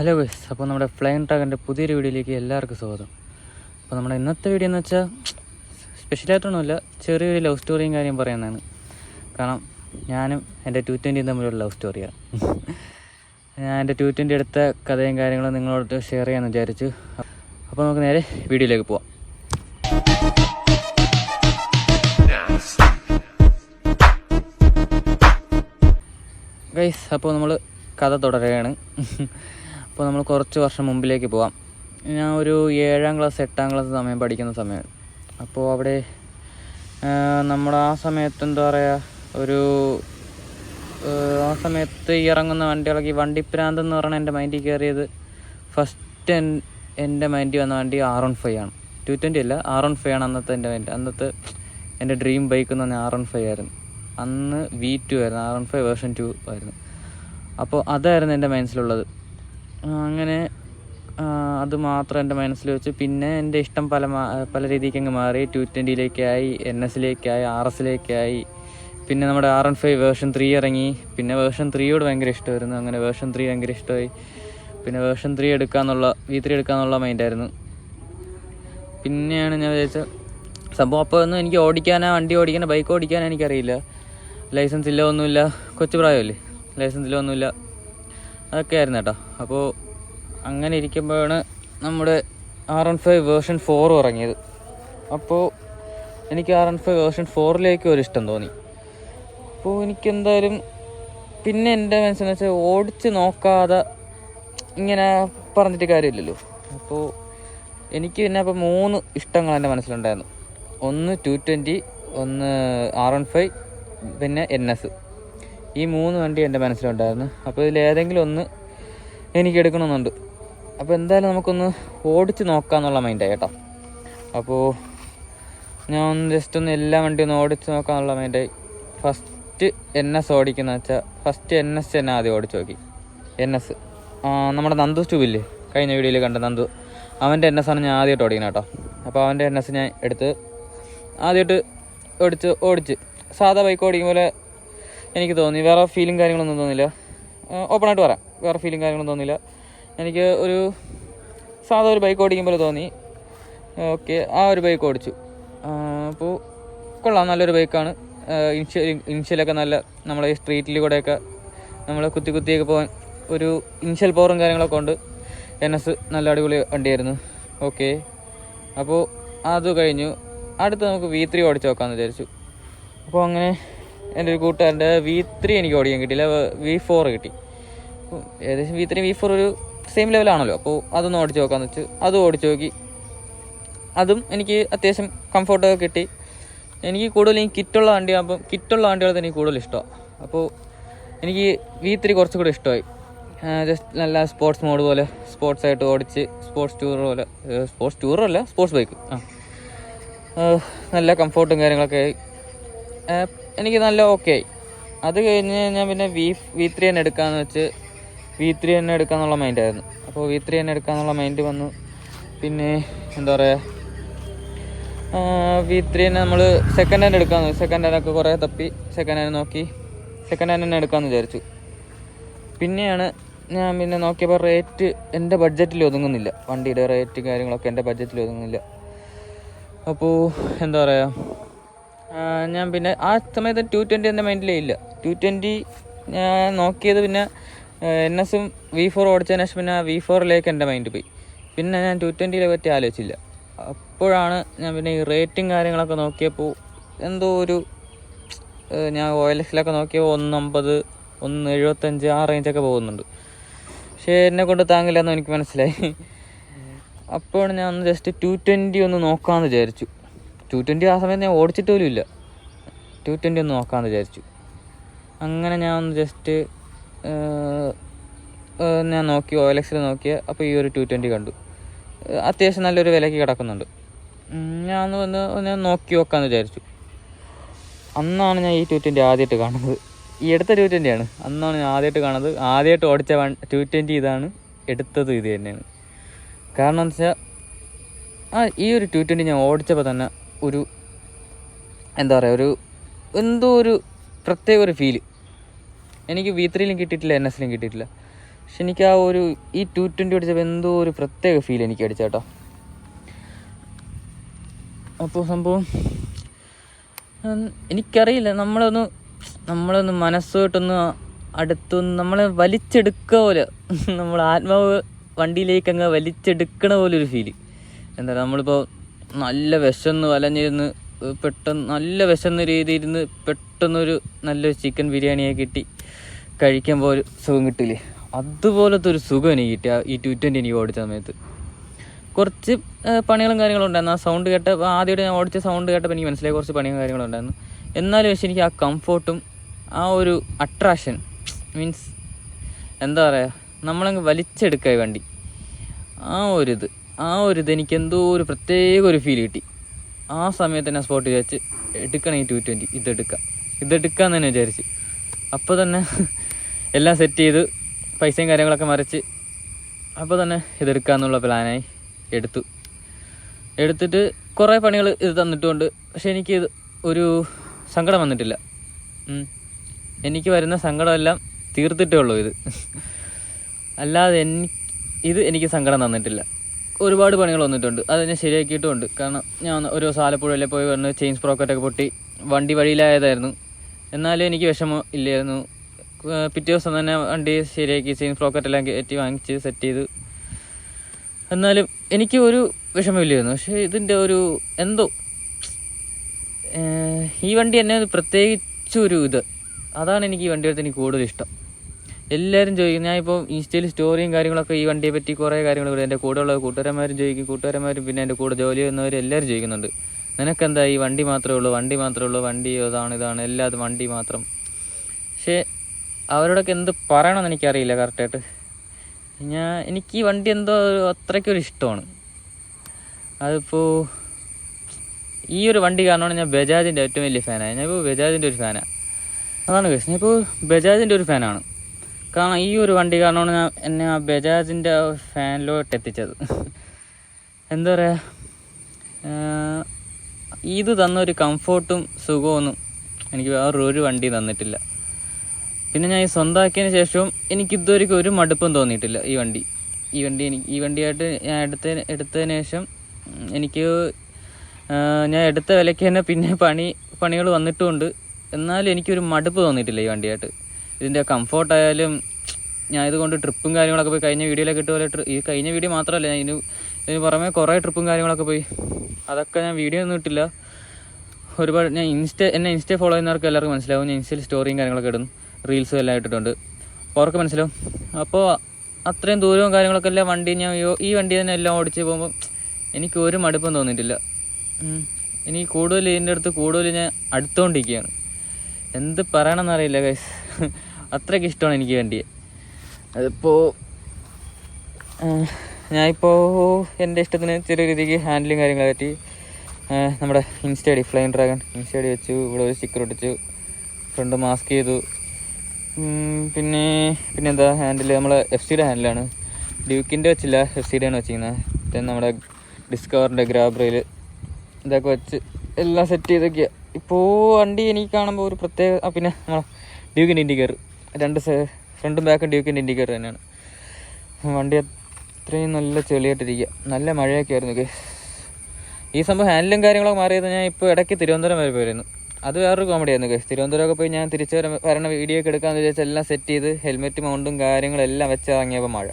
Hello guys അപ്പോൾ നമ്മുടെ flying ട്രാഗിന്റെ പുതിയൊരു വീഡിയോയിലേക്ക് എല്ലാവർക്കും സ്വാഗതം. അപ്പോൾ നമ്മുടെ ഇന്നത്തെ വീഡിയോ എന്ന് വെച്ചാൽ സ്പെഷ്യലായിട്ടൊന്നുമില്ല ചെറിയൊരു ലവ് സ്റ്റോറിയും കാര്യം പറയുന്നതാണ്. കാരണം ഞാനും എന്റെ ടു ട്വന്റിയും തമ്മിലുള്ള ലവ് സ്റ്റോറിയാണ് ഞാൻ എന്റെ ടു ട്വന്റി എടുത്ത കഥയും കാര്യങ്ങളും നിങ്ങളോട് ഷെയർ ചെയ്യാമെന്ന് വിചാരിച്ചു. അപ്പോൾ നമുക്ക് നേരെ വീഡിയോയിലേക്ക് പോവാം. ഗൈസ് അപ്പോൾ നമ്മൾ കഥ തുടരുകയാണ്. അപ്പോൾ നമ്മൾ കുറച്ച് വർഷം മുമ്പിലേക്ക് പോവാം. ഞാൻ ഒരു ഏഴാം ക്ലാസ് എട്ടാം ക്ലാസ് സമയം പഠിക്കുന്ന സമയം. അപ്പോൾ അവിടെ നമ്മൾ ആ സമയത്ത് എന്താ പറയുക ഒരു ആ, സമയത്ത് ഇറങ്ങുന്ന വണ്ടികളൊക്കെ ഈ വണ്ടിപ്രാന്ത് എന്ന് പറഞ്ഞാൽ എന്റെ മൈൻഡിൽ കയറിയത് ഫസ്റ്റ് എന്റെ മൈൻഡിൽ വന്ന വണ്ടി ആർ വൺ ഫൈവ് ആണ്. ടു ട്വന്റി അല്ല ആർ വൺ ഫൈവ് ആണ് അന്നത്തെ എന്റെ മൈൻഡ് അന്നത്തെ എന്റെ ഡ്രീം ബൈക്ക് എന്ന് പറഞ്ഞാൽ ആർ വൺ ഫൈവ് ആയിരുന്നു. അന്ന് വി ടു ആയിരുന്നു R one five version two ആയിരുന്നു. അപ്പോൾ അതായിരുന്നു എന്റെ മനസ്സിലുള്ളത് അങ്ങനെ അത് മാത്രം എന്റെ മനസ്സിൽ വെച്ച്. പിന്നെ എന്റെ ഇഷ്ടം പല പല രീതിക്ക് അങ്ങ് മാറി. ടു ട്വന്റിയിലേക്കായി എൻ എസിലേക്കായി ആർ എസിലേക്കായി പിന്നെ നമ്മുടെ R N five version three ഇറങ്ങി. പിന്നെ വേർഷൻ ത്രീയോട് ഭയങ്കര ഇഷ്ടമായിരുന്നു. അങ്ങനെ വേർഷൻ ത്രീ ഭയങ്കര ഇഷ്ടമായി. പിന്നെ വേർഷൻ ത്രീ എടുക്കാന്നുള്ള വി ത്രീ എടുക്കാന്നുള്ള മൈൻഡായിരുന്നു പിന്നെയാണ് ഞാൻ വിചാരിച്ച സംഭവം അപ്പോൾ ഒന്നും എനിക്ക് ഓടിക്കാനാ വണ്ടി ഓടിക്കാനോ ബൈക്ക് ഓടിക്കാനോ എനിക്കറിയില്ല. ലൈസൻസ് ഇല്ല ഒന്നുമില്ല. കൊച്ചു പ്രായമല്ലേ? ലൈസൻസ് ഇല്ല ഒന്നുമില്ല. അതൊക്കെ ആയിരുന്നു കേട്ടോ. അപ്പോൾ അങ്ങനെ ഇരിക്കുമ്പോഴാണ് നമ്മുടെ ആർ എൺ ഫൈവ് വേർഷൻ ഫോറും ഇറങ്ങിയത്. അപ്പോൾ എനിക്ക് ആർ എൺ ഫൈവ് വേർഷൻ ഫോറിലേക്ക് ഒരു ഇഷ്ടം തോന്നി. അപ്പോൾ എനിക്കെന്തായാലും പിന്നെ എന്റെ മനസ്സെന്ന് വെച്ചാൽ ഓടിച്ച് നോക്കാതെ ഇങ്ങനെ പറഞ്ഞിട്ട് കാര്യമില്ലല്ലോ. അപ്പോൾ എനിക്ക് പിന്നെ അപ്പോൾ മൂന്ന് ഇഷ്ടങ്ങൾ എന്റെ മനസ്സിലുണ്ടായിരുന്നു. ഒന്ന് ടു ട്വന്റി ഒന്ന് ആർ വൺ ഫൈവ് പിന്നെ എൻ എസ് ഈ മൂന്ന് വണ്ടി എന്റെ മനസ്സിലുണ്ടായിരുന്നു. അപ്പോൾ ഇതിൽ ഏതെങ്കിലും ഒന്ന് എനിക്ക് എടുക്കണമെന്നുണ്ട്. അപ്പോൾ എന്തായാലും നമുക്കൊന്ന് ഓടിച്ച് നോക്കാമെന്നുള്ള മൈൻഡായി കേട്ടോ. അപ്പോൾ ഞാൻ ഒന്ന് ജസ്റ്റ് ഒന്ന് എല്ലാ വണ്ടിയും ഒന്ന് ഓടിച്ച് നോക്കാമെന്നുള്ള മൈൻഡായി ഫസ്റ്റ് എൻ എസ് ഓടിക്കുന്ന വെച്ചാൽ ഫസ്റ്റ് എൻ എസ് തന്നെ ആദ്യം ഓടിച്ച് നോക്കി. എൻ എസ് നമ്മുടെ നന്ദു സ്റ്റൂബില്ലേ കഴിഞ്ഞ വീഡിയോയിൽ കണ്ട നന്ദു. അവന്റെ എൻ എസ് ആണ് ഞാൻ ആദ്യമായിട്ട് ഓടിക്കുന്നത് കേട്ടോ. അപ്പോൾ അവന്റെ എൻ എസ് ഞാൻ എടുത്ത് ആദ്യമായിട്ട് ഓടിച്ച് ഓടിച്ച്. സാധാ ബൈക്ക് ഓടിക്കുമ്പോൾ എനിക്ക് തോന്നി. വേറെ ഫീലും കാര്യങ്ങളൊന്നും തോന്നില്ല ഓപ്പണായിട്ട് പറയാം. വേറെ ഫീലും കാര്യങ്ങളൊന്നും തോന്നില്ല എനിക്ക് ഒരു സാധാ ഒരു ബൈക്ക് ഓടിക്കുമ്പോൾ തോന്നി. ഓക്കെ ആ ഒരു ബൈക്ക് ഓടിച്ചു. അപ്പോൾ കൊള്ളാം. നല്ലൊരു ബൈക്കാണ് ഇനിഷ്യൽ ഇനിഷ്യലൊക്കെ നല്ല നമ്മളെ ഈ സ്ട്രീറ്റിൽ കൂടെയൊക്കെ നമ്മൾ കുത്തി കുത്തിയൊക്കെ പോകാൻ ഒരു ഇനിഷ്യൽ പവറും കാര്യങ്ങളൊക്കെ ഉണ്ട്. എൻ എസ് നല്ല അടിപൊളി വണ്ടിയായിരുന്നു. ഓക്കെ അപ്പോൾ അത് കഴിഞ്ഞു. അടുത്ത് നമുക്ക് വി ത്രീ ഓടിച്ച് നോക്കാമെന്ന് വിചാരിച്ചു. അപ്പോൾ അങ്ങനെ എന്റെ ഒരു കൂട്ടുകാരന്റെ വി ത്രീ എനിക്ക് ഓടിക്കാൻ കിട്ടിയില്ല. വി ഫോർ കിട്ടി. ഏകദേശം വി ത്രീ വി ഫോർ ഒരു സെയിം ലെവലാണല്ലോ അപ്പോൾ അതൊന്ന് ഓടിച്ച് നോക്കാമെന്ന് വെച്ച് അതും ഓടിച്ച് നോക്കി. അതും എനിക്ക് അത്യാവശ്യം കംഫർട്ടൊക്കെ കിട്ടി. എനിക്ക് കൂടുതൽ ഈ കിറ്റുള്ള വണ്ടിയാകുമ്പോൾ കിറ്റുള്ള വണ്ടികൾ തന്നെ എനിക്ക് കൂടുതൽ ഇഷ്ടമാണ് അപ്പോൾ എനിക്ക് വി ത്രീ കുറച്ചുകൂടി ഇഷ്ടമായി. ജസ്റ്റ് നല്ല സ്പോർട്സ് മോഡ് പോലെ സ്പോർട്സ് ആയിട്ട് ഓടിച്ച് സ്പോർട്സ് ടൂർ പോലെ സ്പോർട്സ് ടൂറല്ല സ്പോർട്സ് ബൈക്ക് ആ. നല്ല കംഫർട്ടും കാര്യങ്ങളൊക്കെ ആയി. എനിക്ക് നല്ല ഓക്കെ ആയി. അത് കഴിഞ്ഞ് ഞാൻ പിന്നെ വി വി ത്രീ തന്നെ എടുക്കാമെന്ന് വെച്ച് വി ത്രീ തന്നെ എടുക്കാന്നുള്ള മൈൻഡായിരുന്നു അപ്പോൾ വി ത്രീ തന്നെ എടുക്കാന്നുള്ള മൈൻഡ് വന്നു. പിന്നെ എന്താ പറയുക വി ത്രീ തന്നെ നമ്മൾ സെക്കൻഡ് ഹാൻഡ് എടുക്കാമെന്ന് സെക്കൻഡ് ഹാൻഡൊക്കെ കുറേ തപ്പി. സെക്കൻഡ് ഹാൻഡ് നോക്കി. സെക്കൻഡ് ഹാൻഡ് തന്നെ എടുക്കാമെന്ന് വിചാരിച്ചു. പിന്നെയാണ് ഞാൻ പിന്നെ നോക്കിയപ്പോൾ റേറ്റ് എന്റെ ബഡ്ജറ്റിൽ ഒതുങ്ങുന്നില്ല. വണ്ടിയുടെ റേറ്റ് കാര്യങ്ങളൊക്കെ എന്റെ ബഡ്ജറ്റിൽ ഒതുങ്ങുന്നില്ല. അപ്പോൾ എന്താ പറയുക ഞാൻ പിന്നെ ആ സമയത്ത് ടു ട്വന്റി എന്റെ മൈൻഡിലേ ഇല്ല. ടു ട്വന്റി ഞാൻ നോക്കിയത് പിന്നെ എൻ എസും വി ഫോർ ഓടിച്ചതിന് ശേഷം പിന്നെ വി ഫോറിലേക്ക് എന്റെ മൈൻഡ് പോയി. പിന്നെ ഞാൻ ടു ട്വന്റിയെ പറ്റി ആലോചിച്ചില്ല. അപ്പോഴാണ് ഞാൻ പിന്നെ ഈ റേറ്റിംഗ് കാര്യങ്ങളൊക്കെ നോക്കിയപ്പോൾ എന്തോ ഒരു ഞാൻ ഒ എൽ എക്സിലൊക്കെ നോക്കിയപ്പോൾ ഒന്നമ്പത് ഒന്ന് എഴുപത്തഞ്ച് ആ റേഞ്ചൊക്കെ പോകുന്നുണ്ട്. പക്ഷേ എന്നെ കൊണ്ട് താങ്ങില്ലെന്ന് എനിക്ക് മനസ്സിലായി. അപ്പോഴാണ് ഞാൻ ഒന്ന് ജസ്റ്റ് ടു ട്വന്റി ഒന്ന് നോക്കാമെന്ന് വിചാരിച്ചു. ടു ട്വന്റി ആ സമയത്ത് ഞാൻ ഓടിച്ചിട്ട് പോലും ഇല്ല. ടു ട്വന്റി ഒന്ന് നോക്കാമെന്ന് വിചാരിച്ചു. അങ്ങനെ ഞാൻ ഒന്ന് ജസ്റ്റ് ഞാൻ നോക്കി ഓ എക്സിൽ നോക്കിയ അപ്പോൾ ഈ ഒരു ടു ട്വന്റി കണ്ടു. അത്യാവശ്യം നല്ലൊരു വിലയ്ക്ക് കിടക്കുന്നുണ്ട്. ഞാൻ ഒന്ന് വന്ന് ഒന്ന് നോക്കി നോക്കാമെന്ന് വിചാരിച്ചു. അന്നാണ് ഞാൻ ഈ ടു ട്വന്റി ആദ്യമായിട്ട് കാണുന്നത്. ഈ എടുത്ത ടു ട്വന്റിയാണ് അന്നാണ് ഞാൻ ആദ്യമായിട്ട് കാണുന്നത്. ആദ്യമായിട്ട് ഓടിച്ച വൺ ടു ട്വന്റി ഇതാണ് എടുത്തത് ഇത് തന്നെയാണ്. കാരണം എന്താ വെച്ചാൽ ആ ഈ ഒരു ടു ട്വന്റി ഞാൻ ഓടിച്ചപ്പോൾ തന്നെ ഒരു എന്താ പറയുക ഒരു എന്തോ ഒരു പ്രത്യേക ഒരു ഫീൽ എനിക്ക് വി ത്രീയിലും കിട്ടിയിട്ടില്ല എൻ എസിലും കിട്ടിയിട്ടില്ല. പക്ഷെ എനിക്ക് ആ ഒരു ഈ ടു ട്വന്റി അടിച്ചപ്പോൾ എന്തോ ഒരു പ്രത്യേക ഫീൽ എനിക്ക് അടിച്ച കേട്ടോ അപ്പോൾ സംഭവം എനിക്കറിയില്ല. നമ്മളൊന്ന് നമ്മളൊന്ന് മനസ്സുമായിട്ടൊന്ന് അടുത്തൊന്ന് നമ്മളെ വലിച്ചെടുക്കുക പോലെ നമ്മൾ ആത്മാവ് വണ്ടിയിലേക്ക് അങ്ങ് വലിച്ചെടുക്കണ പോലെ ഒരു ഫീൽ എന്താ നമ്മളിപ്പോൾ നല്ല വിശന്ന് വലഞ്ഞിരുന്ന് പെട്ടെന്ന് നല്ല വിശന്ന രീതിയിൽ ഇരുന്ന് പെട്ടെന്നൊരു നല്ലൊരു ചിക്കൻ ബിരിയാണിയെ കിട്ടി. കഴിക്കുമ്പോൾ ഒരു സുഖം കിട്ടില്ലേ അതുപോലത്തെ ഒരു സുഖം എനിക്ക് കിട്ടി ഈ ടു ട്വന്റി എനിക്ക് ഓടിച്ച സമയത്ത്. കുറച്ച് പണികളും കാര്യങ്ങളും ഉണ്ടായിരുന്നു. ആ സൗണ്ട് കേട്ട ആദ്യമായിട്ട് ഞാൻ ഓടിച്ച സൗണ്ട് കേട്ടപ്പോൾ എനിക്ക് മനസ്സിലായി കുറച്ച് പണിയും കാര്യങ്ങളും ഉണ്ടായിരുന്നു. എന്നാലും പക്ഷേ എനിക്ക് ആ കംഫോർട്ടും ആ ഒരു അട്രാക്ഷൻ മീൻസ് എന്താ പറയുക നമ്മളങ്ങ് വലിച്ചെടുക്കുക വണ്ടി. ആ ഒരിത് ആ ഒരു എനിക്ക് എന്തോ ഒരു പ്രത്യേക ഒരു ഫീൽ കിട്ടി. ആ സമയത്ത് തന്നെ സ്പോട്ട് വിചാരിച്ച് എടുക്കണം ഈ ടു ട്വന്റി ഇതെടുക്കാം. ഇതെടുക്കാന്ന് തന്നെ വിചാരിച്ച്. അപ്പോൾ തന്നെ എല്ലാം സെറ്റ് ചെയ്ത് പൈസയും കാര്യങ്ങളൊക്കെ മറിച്ച് അപ്പോൾ തന്നെ ഇതെടുക്കാന്നുള്ള പ്ലാനായി എടുത്തു. എടുത്തിട്ട് കുറേ പണികൾ ഇത് തന്നിട്ടുമുണ്ട് പക്ഷെ എനിക്ക് ഇത് ഒരു സങ്കടം വന്നിട്ടില്ല. എനിക്ക് വരുന്ന സങ്കടമെല്ലാം തീർത്തിട്ടേ ഉള്ളൂ ഇത്. അല്ലാതെ എനിക്ക് ഇത് എനിക്ക് സങ്കടം തന്നിട്ടില്ല. ഒരുപാട് പണികൾ വന്നിട്ടുണ്ട്. അത് ഞാൻ ശരിയാക്കിയിട്ടുമുണ്ട്. കാരണം ഞാൻ ഒരു ദിവസം ആലപ്പുഴയിലെ പോയി വന്ന് ചെയിൻ സ്പ്രോക്കറ്റൊക്കെ പൊട്ടി വണ്ടി വഴിയിലായതായിരുന്നു. എന്നാലും എനിക്ക് വിഷമം ഇല്ലായിരുന്നു. പിറ്റേ ദിവസം തന്നെ വണ്ടി ശരിയാക്കി ചെയിൻ സ്പ്രോക്കറ്റെല്ലാം കയറ്റി വാങ്ങിച്ച് സെറ്റ് ചെയ്ത്. എന്നാലും എനിക്ക് ഒരു വിഷമമില്ലായിരുന്നു പക്ഷേ ഇതിന്റെ ഒരു എന്തോ ഈ വണ്ടി എന്നെ പ്രത്യേകിച്ചൊരു ഇത്. അതാണ് എനിക്ക് ഈ വണ്ടിയെടുത്ത് എനിക്ക് കൂടുതൽ ഇഷ്ടം. എല്ലാവരും ചോദിക്കും. ഞാൻ ഇപ്പോൾ ഇൻസ്റ്റയിൽ സ്റ്റോറിയും കാര്യങ്ങളൊക്കെ ഈ വണ്ടിയെ പറ്റി കുറേ കാര്യങ്ങൾ ഇവിടെ എന്റെ ഉള്ള കൂട്ടുകാരന്മാരും ചോദിക്കും. കൂട്ടുകാരന്മാരും പിന്നെ എന്റെ കൂടെ ജോലി ചെയ്യുന്നവർ എല്ലാവരും ചോദിക്കുന്നുണ്ട്. നിനക്കെന്താ ഈ വണ്ടി മാത്രമേ ഉള്ളൂ? വണ്ടി മാത്രമേ ഉള്ളൂ? വണ്ടി ഇതാണ് ഇതാണ്. എല്ലാം വണ്ടി മാത്രം. പക്ഷേ അവരോടൊക്കെ എന്ത് പറയണമെന്ന് എനിക്കറിയില്ല കറക്റ്റായിട്ട്. ഞാൻ എനിക്ക് ഈ വണ്ടി എന്തോ അത്രയ്ക്കൊരു ഇഷ്ടമാണ്. അതിപ്പോൾ ഈ ഒരു വണ്ടി കാരണമാണ് ഞാൻ ബജാജിന്റെ ഏറ്റവും വലിയ ഫാനാണ് ഞാനിപ്പോൾ ബജാജിന്റെ ഒരു ഫാനാണ് അതാണ് കേസ്. ഞാനിപ്പോൾ ബജാജിന്റെ ഒരു ഫാനാണ്. കാരണം ഈ ഒരു വണ്ടി കാരണമാണ് ഞാൻ എന്നെ ആ ബജാജിന്റെ ഫാനിലോട്ട് എത്തിച്ചത്. എന്താ പറയുക ഇത് തന്ന ഒരു കംഫോർട്ടും സുഖമൊന്നും എനിക്ക് വേറൊരു വണ്ടി തന്നിട്ടില്ല. പിന്നെ ഞാൻ ഈ സ്വന്തമാക്കിയതിന് ശേഷവും എനിക്ക് ഇതുവരെയ്ക്കും ഒരു മടുപ്പും തോന്നിയിട്ടില്ല ഈ വണ്ടി. ഈ വണ്ടി എനിക്ക് ഈ വണ്ടിയായിട്ട് ഞാൻ എടുത്ത എടുത്തതിന് ശേഷം എനിക്ക് ഞാൻ എടുത്ത വിലയ്ക്ക് തന്നെ പിന്നെ പണി പണികൾ വന്നിട്ടുമുണ്ട്. എന്നാലും എനിക്കൊരു മടുപ്പ് തോന്നിയിട്ടില്ല ഈ വണ്ടിയായിട്ട്. ഇതിന്റെ കംഫോർട്ടായാലും ഞാൻ ഇതുകൊണ്ട് ട്രിപ്പും കാര്യങ്ങളൊക്കെ പോയി കഴിഞ്ഞ വീഡിയോയിലൊക്കെ ഇട്ട പോലെ ഈ കഴിഞ്ഞ വീഡിയോ മാത്രമല്ല ഞാൻ ഇതിന് ഇതിന് പുറമെ കുറേ ട്രിപ്പും കാര്യങ്ങളൊക്കെ പോയി. അതൊക്കെ ഞാൻ വീഡിയോ ഒന്നും ഇട്ടില്ല. ഒരുപാട് ഞാൻ ഇൻസ്റ്റ എന്നെ ഇൻസ്റ്റ ഫോളോ ചെയ്യുന്നവർക്ക് എല്ലാവർക്കും മനസ്സിലാവും. ഞാൻ ഇൻസ്റ്റയിൽ സ്റ്റോറിയും കാര്യങ്ങളൊക്കെ ഇടും. റീൽസും എല്ലാം ഇട്ടിട്ടുണ്ട്. അവർക്ക് മനസ്സിലാവും. അപ്പോൾ അത്രയും ദൂരവും കാര്യങ്ങളൊക്കെ എല്ലാം വണ്ടി ഞാൻ ഈ- വണ്ടി തന്നെ എല്ലാം ഓടിച്ച് പോകുമ്പോൾ എനിക്ക് ഒരു മടുപ്പും തോന്നിയിട്ടില്ല. എനിക്ക് കൂടുതൽ ഇതിന്റെ അടുത്ത് കൂടുതൽ ഞാൻ അടുത്തുകൊണ്ടിരിക്കുകയാണ് എന്ത് പറയണമെന്നറിയില്ല ഗൈസ് അത്രയ്ക്ക് ഇഷ്ടമാണ് എനിക്ക് വേണ്ടി. വണ്ടിയെ അതിപ്പോൾ ഞാനിപ്പോൾ എന്റെ ഇഷ്ടത്തിന് ചെറിയ രീതിക്ക് ഹാൻഡിലും കാര്യങ്ങളൊക്കെ പറ്റി നമ്മുടെ ഇൻസ്റ്റഡി ഫ്ലൈൻ ഡ്രാഗൺ ഇൻസ്റ്റഡി വെച്ചു ഇവിടെ ഒരു സ്റ്റിക്കർ ഒട്ടിച്ചു ഫ്രണ്ട് മാസ്ക് ചെയ്തു. പിന്നെ പിന്നെ പിന്നെന്താ ഹാൻഡിൽ നമ്മളെ എഫ് സിയുടെ ഹാൻഡിലാണ് ഡ്യൂക്കിന്റെ വെച്ചില്ല എഫ് സിയുടെ ആണ് വെച്ചിരിക്കുന്നത്. പിന്നെ നമ്മുടെ ഡിസ്കവറിന്റെ ഗ്രാബ്രയിൽ ഇതൊക്കെ വെച്ച് എല്ലാം സെറ്റ് ചെയ്തൊക്കെയാണ് ഇപ്പോൾ വണ്ടി എനിക്ക് കാണുമ്പോൾ ഒരു പ്രത്യേക പിന്നെ നമ്മളെ ഡ്യൂക്കിന്റെ ഇൻഡിക്കേറ്റർ രണ്ട് ഫ്രണ്ടും ബാക്കും ഡ്യൂക്കിന്റെ ഇൻഡിക്കേറ്റർ തന്നെയാണ്. വണ്ടി അത്രയും നല്ല ചെളിയായിട്ടിരിക്കുക നല്ല മഴയൊക്കെ ആയിരുന്നു. ഈ സംഭവം ഹാൻഡിലും കാര്യങ്ങളൊക്കെ മാറിയത് ഞാൻ ഇപ്പോൾ ഇടയ്ക്ക് തിരുവനന്തപുരം വരെ പോയിരുന്നു. അത് വേറൊരു കോമഡി ആയിരുന്നു കേസ് തിരുവനന്തപുരമൊക്കെ പോയി ഞാൻ തിരിച്ചു വര വരണ വീഡിയോ ഒക്കെ എടുക്കാമെന്ന് വിചാരിച്ചാൽ എല്ലാം സെറ്റ് ചെയ്ത് ഹെൽമെറ്റ് മൗണ്ടും കാര്യങ്ങളെല്ലാം വെച്ച് ഇറങ്ങിയപ്പോൾ മഴ.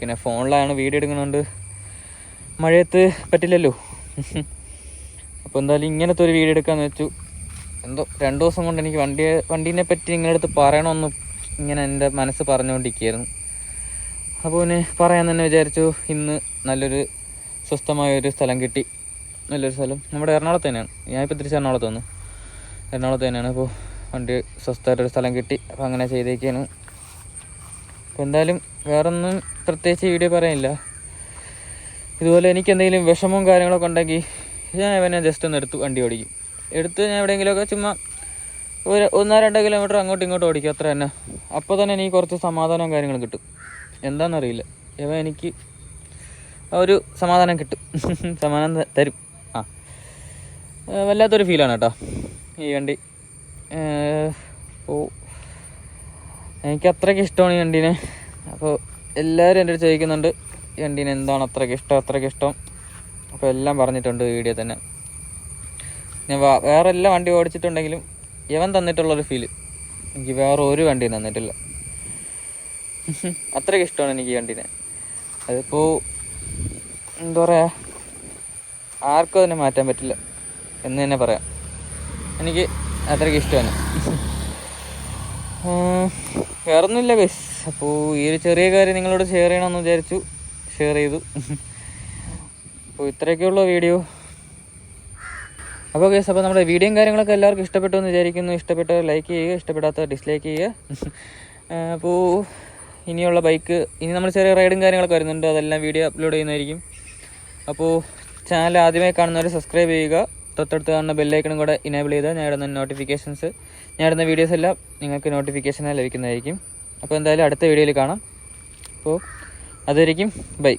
പിന്നെ ഫോണിലാണ് വീഡിയോ എടുക്കുന്നതുകൊണ്ട് മഴയത്ത് പറ്റില്ലല്ലോ. അപ്പോൾ എന്തായാലും ഇങ്ങനത്തെ ഒരു വീഡിയോ എടുക്കാമെന്ന് വെച്ചു. എന്തോ രണ്ട് ദിവസം കൊണ്ട് എനിക്ക് വണ്ടിയെ വണ്ടീനെ പറ്റി നിങ്ങളുടെ അടുത്ത് പറയണമെന്ന് ഇങ്ങനെ എന്റെ മനസ്സ് പറഞ്ഞുകൊണ്ടിരിക്കുകയായിരുന്നു. അപ്പോൾ പിന്നെ പറയാൻ തന്നെ വിചാരിച്ചു ഇന്ന് നല്ലൊരു സ്വസ്ഥമായ ഒരു സ്ഥലം കിട്ടി. നല്ലൊരു സ്ഥലം. നമ്മുടെ എറണാകുളത്ത് തന്നെയാണ്. ഞാനിപ്പോൾ തിരിച്ച് എറണാകുളത്ത് വന്നു. എറണാകുളത്ത് തന്നെയാണ്. അപ്പോൾ വണ്ടി സ്വസ്ഥമായിട്ടൊരു സ്ഥലം കിട്ടി. അപ്പോൾ അങ്ങനെ ചെയ്തേക്കാണ്. അപ്പോൾ എന്തായാലും വേറൊന്നും പ്രത്യേകിച്ച് വീഡിയോ പറയാനില്ല. ഇതുപോലെ എനിക്ക് എന്തെങ്കിലും വിഷമവും കാര്യങ്ങളൊക്കെ ഉണ്ടെങ്കിൽ ഞാൻ ഇവനെ ജസ്റ്റ് ഒന്ന് എടുത്ത് വണ്ടി ഓടിക്കും. എടുത്ത് ഞാൻ എവിടെയെങ്കിലുമൊക്കെ ചുമ്മാ ഒരു ഒന്നോ രണ്ടോ കിലോമീറ്റർ അങ്ങോട്ടും ഇങ്ങോട്ടും ഓടിക്കും അത്ര തന്നെ. അപ്പോൾ തന്നെ എനിക്ക് കുറച്ച് സമാധാനവും കാര്യങ്ങളും കിട്ടും. എന്താണെന്നറിയില്ല ഇവ എനിക്ക് ഒരു സമാധാനം കിട്ടും. സമാധാനം തരും. ആ. വല്ലാത്തൊരു ഫീലാണ് കേട്ടോ ഈ വണ്ടി. ഓ. എനിക്ക് അത്രയ്ക്ക് ഇഷ്ടമാണ് ഈ വണ്ടീനെ. അപ്പോൾ എല്ലാവരും എന്റെ അടുത്ത് ചോദിക്കുന്നുണ്ട് ഈ വണ്ടീനെ എന്താണ് അത്രയ്ക്ക് ഇഷ്ടം? അത്രയ്ക്ക് ഇഷ്ടം? അപ്പോൾ എല്ലാം പറഞ്ഞിട്ടുണ്ട് വീഡിയോ തന്നെ. ഞാൻ വേറെ എല്ലാ വണ്ടി ഓടിച്ചിട്ടുണ്ടെങ്കിലും ഇവൻ തന്നിട്ടുള്ളൊരു ഫീൽ എനിക്ക് വേറെ ഒരു വണ്ടി തന്നിട്ടില്ല. അത്രയ്ക്ക് ഇഷ്ടമാണ് എനിക്ക് ഈ വണ്ടീനെ. അതിപ്പോൾ എന്താ പറയുക ആർക്കും അതിനെ മാറ്റാൻ പറ്റില്ല എന്ന് തന്നെ പറയാം. എനിക്ക് അത്രയ്ക്ക് ഇഷ്ടമാണ്. വേറെ ഒന്നുമില്ല ബസ് അപ്പോൾ ഈ ഒരു ചെറിയ കാര്യം നിങ്ങളോട് ഷെയർ ചെയ്യണമെന്ന് വിചാരിച്ചു. ഷെയർ ചെയ്തു. അപ്പോൾ ഇത്രയൊക്കെയുള്ള വീഡിയോ അപ്പോൾ ഗൈസ് അപ്പോൾ നമ്മുടെ വീഡിയോയും കാര്യങ്ങളൊക്കെ എല്ലാവർക്കും ഇഷ്ടപ്പെട്ടു എന്ന് വിചാരിക്കുന്നു. ഇഷ്ടപ്പെട്ടവർ ലൈക്ക് ചെയ്യുക ഇഷ്ടപ്പെടാത്തവർ ഡിസ്ലൈക്ക് ചെയ്യുക. അപ്പോൾ ഇനിയുള്ള ബൈക്ക് ഇനി നമ്മൾ ചെറിയ റൈഡും കാര്യങ്ങളൊക്കെ വരുന്നുണ്ട്. അതെല്ലാം വീഡിയോ അപ്ലോഡ് ചെയ്യുന്നതായിരിക്കും. അപ്പോൾ ചാനൽ ആദ്യമായി കാണുന്നവർ സബ്സ്ക്രൈബ് ചെയ്യുക. തൊട്ടടുത്ത് കാണുന്ന ബെല്ലൈക്കണും കൂടെ ഇനേബിൾ ചെയ്താൽ ഞാൻ ഇടുന്ന നോട്ടിഫിക്കേഷൻസ് ഞാൻ ഇടുന്ന വീഡിയോസ് എല്ലാം നിങ്ങൾക്ക് നോട്ടിഫിക്കേഷനായി ലഭിക്കുന്നതായിരിക്കും. അപ്പോൾ എന്തായാലും അടുത്ത വീഡിയോയിൽ കാണാം. അപ്പോൾ അതായിരിക്കും ബൈ